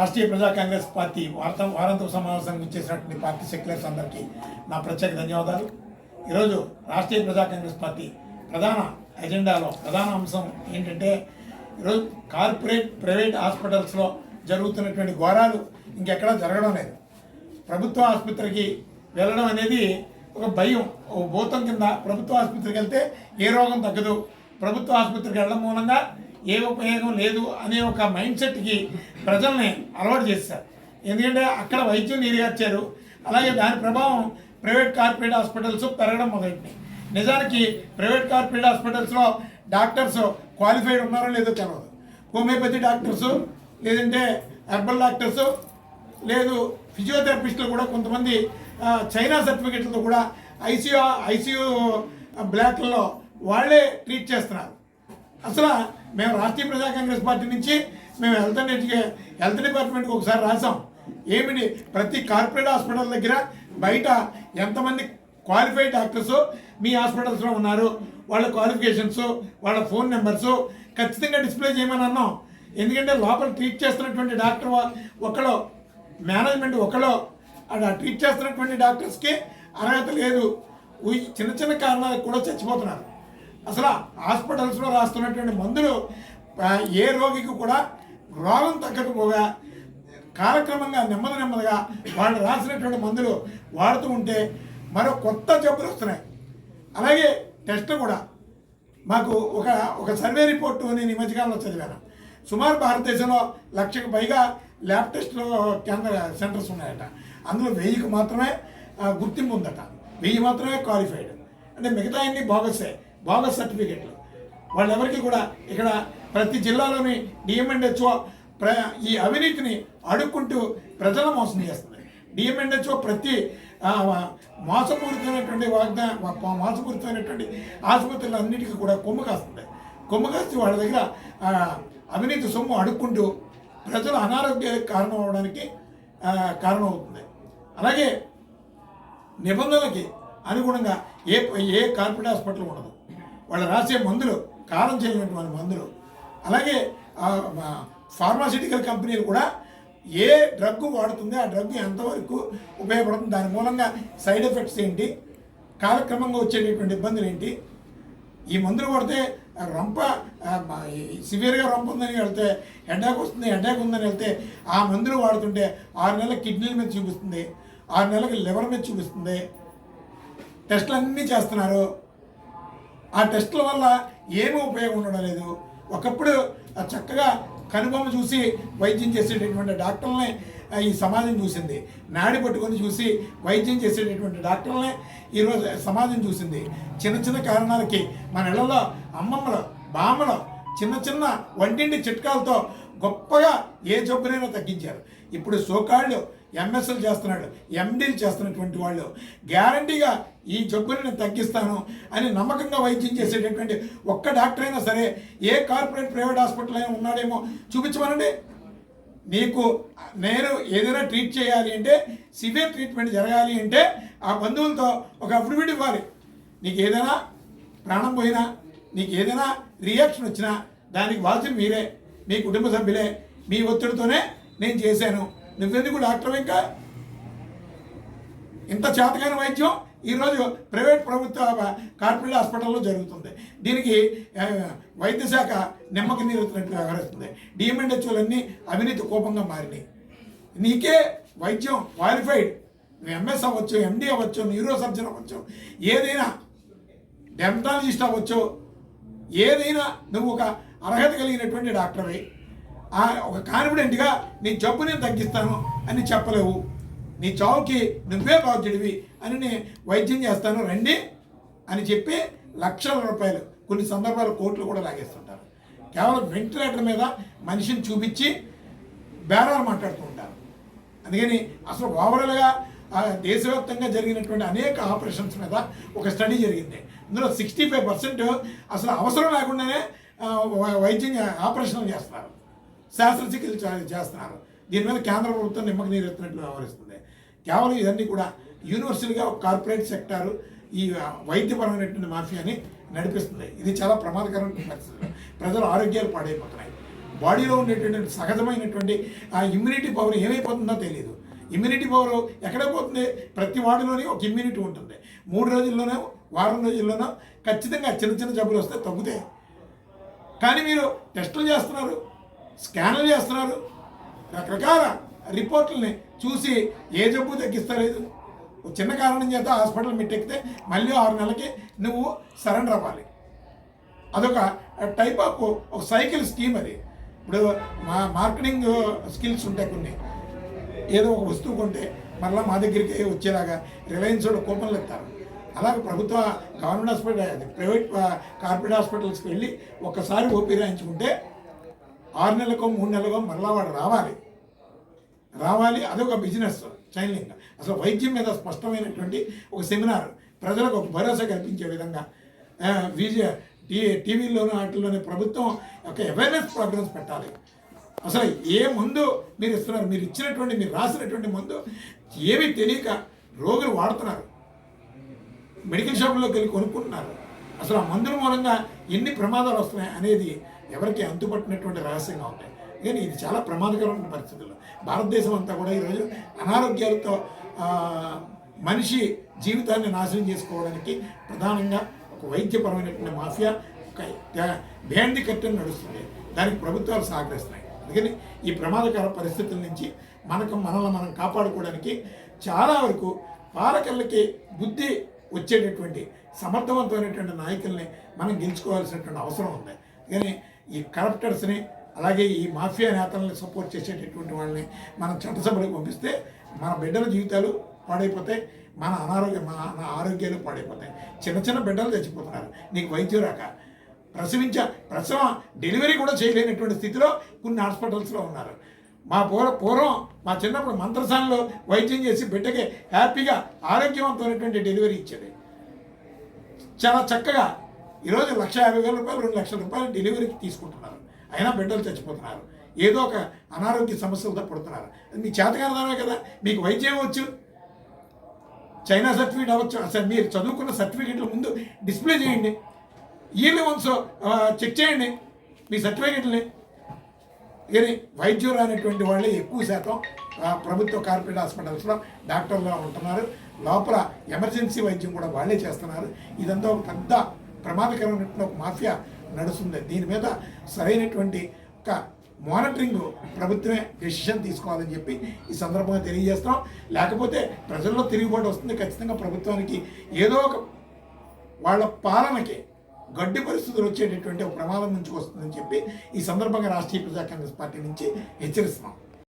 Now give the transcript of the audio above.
రాష్ట్రీయ ప్రజా కాంగ్రెస్ పార్టీ వార్త వారాంతర సమావేశానికి ఇచ్చేసినటువంటి పార్టీ సెక్యులర్స్ అందరికీ నా ప్రత్యేక ధన్యవాదాలు. ఈరోజు రాష్ట్రీయ ప్రజా కాంగ్రెస్ పార్టీ ప్రధాన ఎజెండాలో ప్రధాన అంశం ఏంటంటే ఈరోజు కార్పొరేట్ ప్రైవేట్ హాస్పిటల్స్లో జరుగుతున్నటువంటి ఘోరాలు ఇంకెక్కడా జరగడం లేదు. ప్రభుత్వ ఆసుపత్రికి వెళ్ళడం అనేది ఒక భయం ఒక భూతం కింద ప్రభుత్వ ఆసుపత్రికి వెళ్తే ఏ రోగం తగ్గదు. ప్రభుత్వ ఆసుపత్రికి వెళ్ళడం మూలంగా ఏ ఉపయోగం లేదు అనే ఒక మైండ్ సెట్కి ప్రజల్ని అలవాటు చేశారు. ఎందుకంటే అక్కడ వైద్యం నీరుగార్చారు. అలాగే దాని ప్రభావం ప్రైవేట్ కార్పొరేట్ హాస్పిటల్స్ పెరగడం మొదలైంది. నిజానికి ప్రైవేట్ కార్పొరేట్ హాస్పిటల్స్లో డాక్టర్స్ క్వాలిఫైడ్ ఉన్నారో లేదో తెలియదు హోమియోపతి డాక్టర్స్ లేదంటే హెర్బల్ డాక్టర్స్ లేదు ఫిజియోథెరపిస్టులు కూడా కొంతమంది చైనా సర్టిఫికెట్లతో కూడా ఐసీయూ ఐసీయూ బ్లాక్లలో వాళ్ళే ట్రీట్ చేస్తున్నారు. అసలు మేము రాష్ట్రీయ ప్రజా కాంగ్రెస్ పార్టీ నుంచి మేము హెల్త్ అండ్ ఎడ్యుకే హెల్త్ డిపార్ట్మెంట్కి ఒకసారి రాసాం. ఏమిటి? ప్రతి కార్పొరేట్ హాస్పిటల్ దగ్గర బయట ఎంతమంది క్వాలిఫైడ్ డాక్టర్స్ మీ హాస్పిటల్స్లో ఉన్నారు. వాళ్ళ క్వాలిఫికేషన్స్ వాళ్ళ ఫోన్ నెంబర్స్ ఖచ్చితంగా డిస్ప్లే చేయమని అన్నాం. ఎందుకంటే లోపల ట్రీట్ చేస్తున్నటువంటి డాక్టర్ ఒకళ్ళు మేనేజ్మెంట్ ఒకళ్ళు అక్కడ ట్రీట్ చేస్తున్నటువంటి డాక్టర్స్కి అర్హత లేదు. చిన్న చిన్న కారణాలకు కూడా చచ్చిపోతున్నారు. అసలు హాస్పిటల్స్లో రాస్తున్నటువంటి మందులు ఏ రోగికి కూడా రోగం తగ్గకపోగా కాలక్రమంగా నెమ్మది నెమ్మదిగా వాళ్ళు రాసినటువంటి మందులు వాడుతూ ఉంటే మరో కొత్త జబ్బులు వస్తున్నాయి. అలాగే టెస్ట్ కూడా. మాకు ఒక ఒక సర్వే రిపోర్టు నేను ఈ మధ్యకాలంలో చదివాను. సుమారు భారతదేశంలో లక్షకు పైగా ల్యాబ్ టెస్ట్లో కేంద్ర సెంటర్స్ ఉన్నాయట. అందులో వెయ్యికి మాత్రమే గుర్తింపు ఉందట. వెయ్యి మాత్రమే క్వాలిఫైడ్. అంటే మిగతా అన్ని బోగసే బోగస్ సర్టిఫికెట్లు. వాళ్ళెవరికి కూడా ఇక్కడ ప్రతి జిల్లాలోని డిఎంఎండ్హెచ్ఓ ప్ర ఈ అవినీతిని అడుక్కుంటూ ప్రజలను మోసం చేస్తుంది. డిఎంఎండ్హెచ్ఓ ప్రతి మోసపూరితమైనటువంటి వాగ్దా మోసపూరితమైనటువంటి ఆసుపత్రులు అన్నిటికీ కూడా కొమ్ము కాస్తుంది. కొమ్ము కాసి వాళ్ళ దగ్గర అవినీతి సొమ్ము అడుక్కుంటూ ప్రజలు అనారోగ్యానికి కారణం అవడానికి కారణం అవుతుంది అలాగే నిబంధనలకి అనుగుణంగా ఏ ఏ కార్పొరేట్ హాస్పిటల్ ఉండదు. వాళ్ళు రాసే మందులు కాలం చేయనటువంటి మందులు అలాగే ఫార్మాసిటికల్ కంపెనీలు కూడా ఏ డ్రగ్ వాడుతుంది ఆ డ్రగ్ ఎంతవరకు ఉపయోగపడుతుంది దాని మూలంగా సైడ్ ఎఫెక్ట్స్ ఏంటి కాలక్రమంగా వచ్చేటటువంటి ఇబ్బందులు ఏంటి ఈ మందులు కొడితే రొంప సివియర్గా రొంప ఉందని వెళ్తే హెడ్డాక్ వస్తుంది హెడ్డాక్ ఉందని వెళ్తే ఆ మందులు వాడుతుంటే ఆరు నెలల కిడ్నీల మీద చూపిస్తుంది ఆరు నెలలకి లివర్ మీద చూపిస్తుంది టెస్టులు అన్నీ చేస్తున్నారు. ఆ టెస్టుల వల్ల ఏమీ ఉపయోగం ఉండడం లేదు. ఒకప్పుడు చక్కగా కనుబొమ్మ చూసి వైద్యం చేసేటటువంటి డాక్టర్లనే ఈ సమాజం చూసింది. నాడి పట్టుకొని చూసి వైద్యం చేసేటటువంటి డాక్టర్లనే ఈరోజు సమాజం చూసింది. చిన్న చిన్న కారణాలకి మన ఇళ్ళలో అమ్మమ్మలు బామ్మలు చిన్న చిన్న వంటింటి చిట్కాలతో గొప్పగా ఏ జబ్బునైనా తగ్గించారు. ఇప్పుడు సోకాళ్ళు ఎంఎస్ఎల్ చేస్తున్నాడు ఎండీలు చేస్తున్నటువంటి వాళ్ళు. గ్యారంటీగా ఈ జబ్బుని నేను తగ్గిస్తాను అని నమ్మకంగా వైద్యం చేసేటటువంటి ఒక్క డాక్టర్ అయినా సరే ఏ కార్పొరేట్ ప్రైవేట్ హాస్పిటల్ అయినా ఉన్నాడేమో చూపించమనండి. నీకు నేను ఏదైనా ట్రీట్ చేయాలి అంటే సివియర్ ట్రీట్మెంట్ జరగాలి అంటే ఆ బంధువులతో ఒక అఫిడవిట్ ఇవ్వాలి. నీకు ఏదైనా ప్రాణం పోయినా నీకు ఏదైనా రియాక్షన్ వచ్చినా దానికి బాధ్యత మీరే. మీ కుటుంబ సభ్యులే మీ ఒత్తిడితోనే నేను చేశాను. నువ్వెందుకు డాక్టర్ ఇంకా ఇంత చేతకాని వైద్యం ఈరోజు ప్రైవేట్ ప్రభుత్వ కార్పొరేట్ హాస్పిటల్లో జరుగుతుంది. దీనికి వైద్య శాఖ నిమ్మకి నీరుతున్నట్టు వ్యవహరిస్తుంది. డిఎంఎండ్హెచ్ఓలన్నీ అవినీతి కోపంగా మారినాయి. నీకే వైద్యం క్వాలిఫైడ్. ఎంఎస్ అవ్వచ్చు ఎండి అవ్వచ్చు న్యూరో సర్జన్ అవ్వచ్చు ఏదైనా డెంటాలజిస్ట్ అవ్వచ్చు ఏదైనా నువ్వు ఒక అర్హత కలిగినటువంటి డాక్టర్వి ఆ ఒక కాన్ఫిడెంట్గా నీ జబ్బు నేను తగ్గిస్తాను అని చెప్పలేవు. నీ చావుకి నువ్వే బాధ్యుడివి అని నేను వైద్యం చేస్తాను రండి అని చెప్పి లక్షల రూపాయలు కొన్ని సందర్భాలు కోట్లు కూడా లాగేస్తుంటారు. కేవలం వెంటిలేటర్ మీద మనిషిని చూపించి బేరాలు మాట్లాడుతూ ఉంటారు. అందుకని అసలు ఓవరాల్గా దేశవ్యాప్తంగా జరిగినటువంటి అనేక ఆపరేషన్స్ మీద ఒక స్టడీ జరిగింది. ఇందులో సిక్స్టీ ఫైవ్ పర్సెంట్ అసలు అవసరం లేకుండానే వైద్యం ఆపరేషన్లు చేస్తున్నారు. శస్త్రచికిత్స చేస్తున్నారు. దీని మీద కేంద్ర ప్రభుత్వం నిమ్మక నీరెత్తినట్లు వ్యవహరిస్తుంది. కేవలం ఇవన్నీ కూడా యూనివర్సల్గా ఒక కార్పొరేట్ సెక్టారు ఈ వైద్యపరమైనటువంటి మాఫియాని నడిపిస్తుంది. ఇది చాలా ప్రమాదకరమైన పరిస్థితులు. ప్రజల ఆరోగ్యాలు పాడైపోతున్నాయి. బాడీలో ఉండేటువంటి సహజమైనటువంటి ఆ ఇమ్యూనిటీ పవర్ ఏమైపోతుందో తెలియదు ఇమ్యూనిటీ పవర్ ఎక్కడ పోతుంది? ప్రతి వాడిలోనే ఒక ఇమ్యూనిటీ ఉంటుంది. మూడు రోజుల్లోనో వారం రోజుల్లోనో ఖచ్చితంగా చిన్న చిన్న జబ్బులు వస్తే తగ్గుతాయి. కానీ మీరు టెస్టులు చేస్తున్నారు స్కాన్లు చేస్తున్నారు రకరకాల రిపోర్ట్లని చూసి ఏ జబ్బు తగ్గిస్తలేదు. ఒక చిన్న కారణం చేత హాస్పిటల్ మిట్టెక్కితే మళ్ళీ ఆరు నెలలకి నువ్వు సరెండర్ అవ్వాలి. అదొక టైప్ ఆఫ్ ఒక సైకిల్ స్కీమ్ అది. ఇప్పుడు మా మార్కెటింగ్ స్కిల్స్ ఉంటాయి కొన్ని. ఏదో ఒక వస్తువు కొంటే మళ్ళీ మా దగ్గరికి వచ్చేలాగా రిలయన్స్ వాళ్ళు కూపన్లు ఇస్తారు. అలాగే ప్రభుత్వ గవర్నమెంట్ హాస్పిటల్ ప్రైవేట్ కార్పొరేట్ హాస్పిటల్స్కి వెళ్ళి ఒక్కసారి ఓపీ రాయించుకుంటే ఆరు నెలలకో మూడు నెలలకో మరలా వాడు రావాలి. రావాలి అదొక బిజినెస్ చైన్లింగ్ అసలు వైద్యం మీద స్పష్టమైనటువంటి ఒక సెమినార్ ప్రజలకు ఒక భరోసా కల్పించే విధంగా. విజయ టీ టీవీలోనూ వాటిల్లోనే ప్రభుత్వం ఒక అవేర్నెస్ ప్రోగ్రామ్స్ పెట్టాలి. అసలు ఏ మందు మీరు ఇస్తున్నారు? మీరు ఇచ్చినటువంటి మీరు రాసినటువంటి మందు ఏమీ తెలియక రోగులు వాడుతున్నారు. మెడికల్ షాపుల్లోకి వెళ్ళి కొనుక్కుంటున్నారు. అసలు ఆ మందుల మూలంగా ఎన్ని ప్రమాదాలు వస్తున్నాయి అనేది ఎవరికి అంతుపట్టినటువంటి రహస్యంగా ఉంటాయి. కానీ ఇది చాలా ప్రమాదకరమైన పరిస్థితుల్లో భారతదేశం అంతా కూడా ఈరోజు అనారోగ్యాలతో మనిషి జీవితాన్ని నాశనం చేసుకోవడానికి ప్రధానంగా ఒక వైద్యపరమైనటువంటి మాఫియా ఒక భేండి కట్టెని నడుస్తుంది. దానికి ప్రభుత్వాలు సహకరిస్తున్నాయి. అందుకని ఈ ప్రమాదకర పరిస్థితుల నుంచి మనకు మనల్ని మనం కాపాడుకోవడానికి చాలా వరకు పాలకులకి బుద్ధి వచ్చేటటువంటి సమర్థవంతమైనటువంటి నాయకుల్ని మనం గెలుచుకోవాల్సినటువంటి అవసరం ఉంది. కానీ ఈ కరప్టర్స్ని అలాగే ఈ మాఫియా నేతల్ని సపోర్ట్ చేసేటటువంటి వాళ్ళని మనం చట్టసభలకు పంపిస్తే మన బిడ్డల జీవితాలు పాడైపోతాయి మన అనారోగ్యం మన ఆరోగ్యాలు పాడైపోతాయి. చిన్న చిన్న బిడ్డలు చచ్చిపోతున్నారు. నీకు వైద్యం రాక. ప్రసవించ ప్రసవం డెలివరీ కూడా చేయలేనటువంటి స్థితిలో కొన్ని హాస్పిటల్స్లో ఉన్నారు. మా పూర్వ పూర్వం మా చిన్నప్పుడు మంత్రసాలలో వైద్యం చేసి బిడ్డకి హ్యాపీగా ఆరోగ్యవంతమైనటువంటి డెలివరీ ఇచ్చేది చాలా చక్కగా ఈరోజు లక్ష యాభై వేల రూపాయలు రెండు లక్షల రూపాయలు డెలివరీకి తీసుకుంటున్నారు. అయినా బిడ్డలు చచ్చిపోతున్నారు. ఏదో ఒక అనారోగ్య సమస్యలతో పడుతున్నారు. అది మీ చేతకారదమే కదా? మీకు వైద్యం వచ్చు చైనా సర్టిఫికేట్ అవ్వచ్చు. అసలు మీరు చదువుకున్న సర్టిఫికేట్ల ముందు డిస్ప్లే చేయండి. ఇయర్లీ వన్స్ చెక్ చేయండి మీ సర్టిఫికేట్ని కానీ వైద్యులు అనేటువంటి వాళ్ళే ఎక్కువ శాతం ప్రభుత్వ కార్పొరేట్ హాస్పిటల్స్లో డాక్టర్లుగా ఉంటున్నారు. లోపల ఎమర్జెన్సీ వైద్యం కూడా వాళ్ళే చేస్తున్నారు. ఇదంతా ఒక పెద్ద ప్రమాదకరమైనటువంటి ఒక మాఫియా నడుస్తుంది. దీని మీద సరైనటువంటి ఒక మానిటరింగ్ ప్రభుత్వమే డెసిషన్ తీసుకోవాలని చెప్పి ఈ సందర్భంగా తెలియజేస్తాం లేకపోతే ప్రజల్లో తిరుగుబాటు వస్తుంది. ఖచ్చితంగా ప్రభుత్వానికి ఏదో ఒక వాళ్ళ పాలనకి గడ్డి పరిస్థితులు వచ్చేటటువంటి ప్రమాదం నుంచి వస్తుందని చెప్పి ఈ సందర్భంగా రాష్ట్రీయ ప్రజా కాంగ్రెస్ పార్టీ నుంచి హెచ్చరిస్తున్నాం.